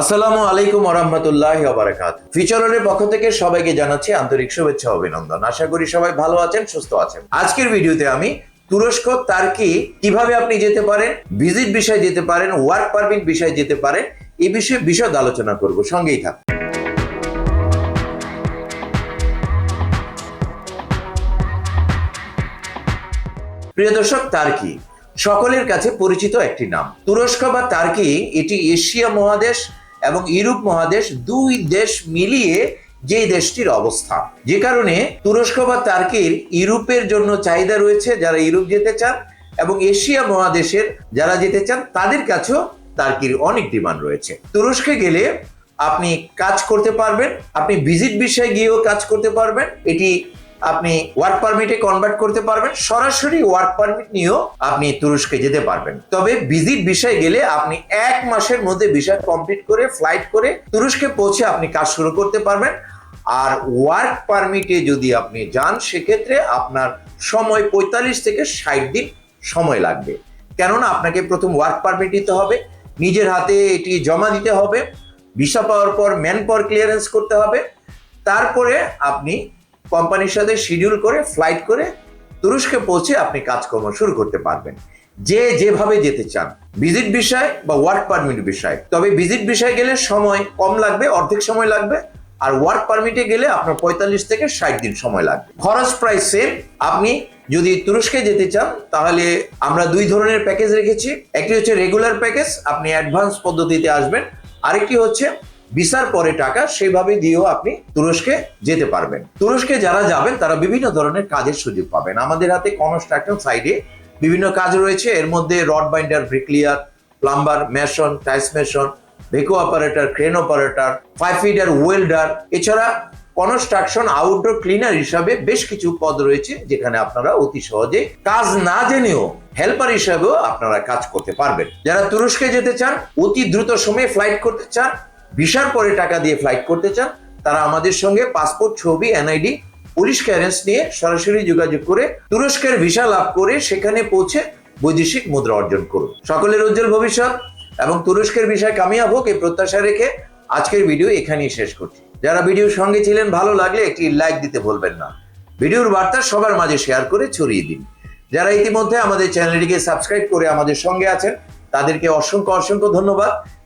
আসসালামু আলাইকুম ওরহমতুল্লাহ বারাকাত ফিচারের পক্ষ থেকে সবাইকে জানাচ্ছি আন্তরিক শুভেচ্ছা অভিনন্দন। আশা করি সবাই ভালো আছেন, সুস্থ আছেন। আজকের ভিডিওতে আমি তুরস্ক, তার্কি কীভাবে আপনি যেতে পারেন, ভিজিট বিষয়ে যেতে পারেন, ওয়ার্ক পারমিট বিষয়ে যেতে পারেন, এই বিষয়ে বিশদ আলোচনা করব। সঙ্গেই থাক প্রিয় দর্শক, তার্কি সকলের কাছে পরিচিত একটি নাম। তুরস্ক বা তার্কি এটি এশিয়া মহাদেশ এবং ইউরোপ মহাদেশ দুই দেশ মিলিয়ে যে দেশটির অবস্থান। যে কারণে তুরস্ক বা তার্কির ইউরোপের জন্য চাহিদা রয়েছে যারা ইউরোপ যেতে চান এবং এশিয়া মহাদেশের যারা যেতে চান, তাদের কাছেও তার্কির অনেক ডিমান্ড রয়েছে। তুরস্কে গেলে আপনি কাজ করতে পারবেন, আপনি ভিজিট বিষয়ে গিয়েও কাজ করতে পারবেন। এটি আপনি ওয়ার্ক পারমিটে কনভার্ট করতে পারবেন। সরাসরি ওয়ার্ক পারমিট নিয়েও আপনি তুরস্কে যেতে পারবেন। তবে ভিজিট বিষয়ে গেলে আপনি এক মাসের মধ্যে বিষয় কমপ্লিট করে ফ্লাইট করে তুরস্কে পৌঁছে আপনি কাজ শুরু করতে পারবেন। আর ওয়ার্ক পারমিটে যদি আপনি যান, সেক্ষেত্রে আপনার সময় পঁয়তাল্লিশ থেকে ষাট দিন সময় লাগবে। কেননা আপনাকে প্রথম ওয়ার্ক পারমিট দিতে হবে, নিজের হাতে এটি জমা দিতে হবে ভিসা পাওয়ার পর ম্যান পাওয়ার ক্লিয়ারেন্স করতে হবে। তারপরে আপনি কোম্পানির সাথে শিডিউল করে ফ্লাইট করে তুরস্কে পৌঁছে আপনি কাজকর্ম শুরু করতে পারবেন। যে যেভাবে যেতে চান ভিজিট বিষয় বা ওয়ার্ক পারমিট বিষয়। তবে ভিজিট বিষয় গেলে সময় কম লাগবে, অর্ধেক সময় লাগবে, আর ওয়ার্ক পারমিটে গেলে আপনার পঁয়তাল্লিশ থেকে ষাট দিন সময় লাগবে। খরচ প্রায় সেম আপনি যদি তুরস্কে যেতে চান, তাহলে আমরা দুই ধরনের প্যাকেজ রেখেছি। একটি হচ্ছে রেগুলার প্যাকেজ আপনি অ্যাডভান্স পদ্ধতিতে আসবেন। আরেকটি হচ্ছে ভিসার পরে টাকা সেভাবে দিয়েও আপনি তুরস্কে যেতে পারবেন। তুরস্কে যারা যাবেন, তারা বিভিন্ন ধরনের কাজের সুযোগ পাবেন। আমাদের হাতে কনস্ট্রাকশন সাইডে বিভিন্ন কাজ রয়েছে। এর মধ্যে rod binder bricklayer plumber mason tiles mason ভেকো operator crane operator pipe fitter welder এছাড়া কনস্ট্রাকশন আউটডোর ক্লিনার হিসাবে বেশ কিছু পদ রয়েছে, যেখানে আপনারা অতি সহজে কাজ না জেনেও হেল্পার হিসাবেও আপনারা কাজ করতে পারবেন। যারা তুরস্কে যেতে চান, অতি দ্রুত সময়ে ফ্লাইট করতে চান ভিসার পরে টাকা দিয়ে ফ্লাইট করতে চান, তারা আমাদের সঙ্গে পাসপোর্ট ছবি এনআইডি পুলিশ ক্লিয়ারেন্স নিয়ে সরাসরি যোগাযোগ করে তুরস্কের ভিসা লাভ করে সেখানে পৌঁছে বৈদেশিক মুদ্রা অর্জন করুন। সকলের উজ্জ্বল ভবিষ্যৎ এবং তুরস্কের বিষয় কামিয়াব হোক এই প্রত্যাশা রেখে আজকের ভিডিও এখানেই শেষ করছি। যারা ভিডিওর সঙ্গে ছিলেন, ভালো লাগলে একটি লাইক দিতে ভুলবেন না। ভিডিওর বার্তা সবার মাঝে শেয়ার করে ছড়িয়ে দিন। যারা ইতিমধ্যে আমাদের চ্যানেলটিকে সাবস্ক্রাইব করে আমাদের সঙ্গে আছেন, তাদেরকে অসংখ্য অসংখ্য ধন্যবাদ।